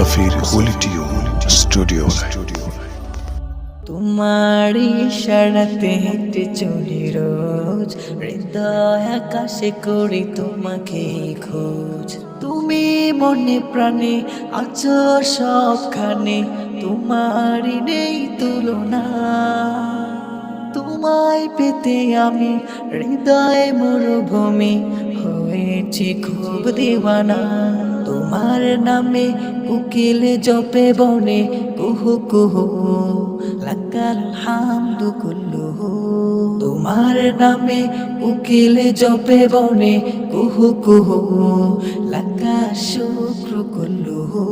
মুসাফির কুলিটিও স্টুডিও তোমার ইশারাতে হেঁটে চলি রোজ, হৃদয় আকাশে করি তোমাকে খোঁজ। তুমি মনে প্রাণে আছো সবখানে, তোমারই নেই তুলনা। তোমায় পেতে আমি হৃদয় মরুভূমি, হয়েছি খুব দিওয়ানা। তোমার নামে উকিল জপে বনে, কুহু কুহু, লাকাল হামদু কুল্লুহু তোমার নামে উকিল জপে বনে, কুহু কুহু, লাকা শুক্র কুল্লুহু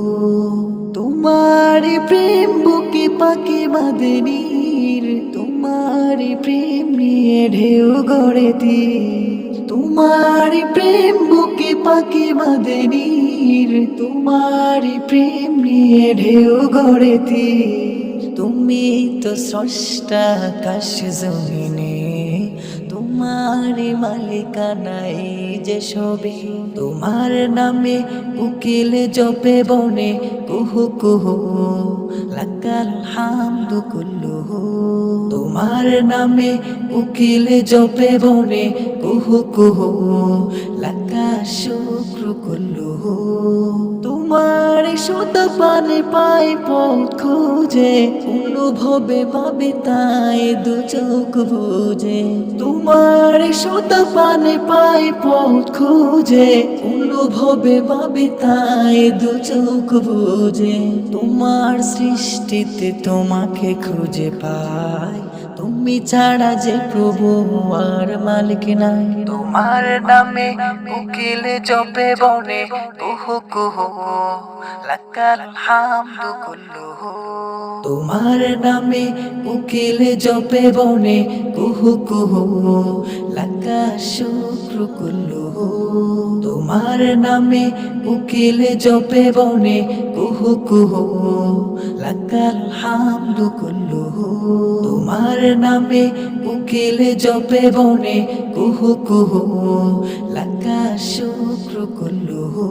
তোমার প্রেম বুকে পাকে বাঁধেনীর তোমার প্রেম নিয়ে ঢেউ গড়ে তীর। তোমার প্রেম বুকে পাকে বাঁধেনীর তোমার প্রেম নিয়ে ঢেউ গড়ে তুমি তো স্রষ্টা আকাশ জমিনে, তোমার মালিকানাই যে সবে। তোমার নামে উকিল জপে বনে, কুহু কুহু, লাকাল হামদু কুল্লুহু তোমার নামে উকিল জপে বনে কুহু লাকা শুক্র কুল্লুহু তোমার সুত পানে পাই পথ খুঁজে, অনুভবে ভাবে তাই দু চোখ বুঝে। তোমার সুত পানে পাই পথ খুঁজে, অনুভবে ভাবে তাই দু চোখ বুঝে। তোমার সৃষ্টিতে তোমাকে খুঁজে পাই। তুমি ছাড়া যে প্রভু আর মালিক নাই। তোমার নামে উকিল জপে বনে কুহু কুহু লাকাল হামদু কুল্লুহু তোমার নামে উকিল জপে বনে কুহু কুহু লাকা শুক্র কুল্লুহু তোমার নামে উকিল জপে বনে কুহু কুহু লাকাল হামদু কুল্লুহু তোমার নামে উকিল জপে বনে কুহু কুহু লাকা শুক্র কুল্লুহু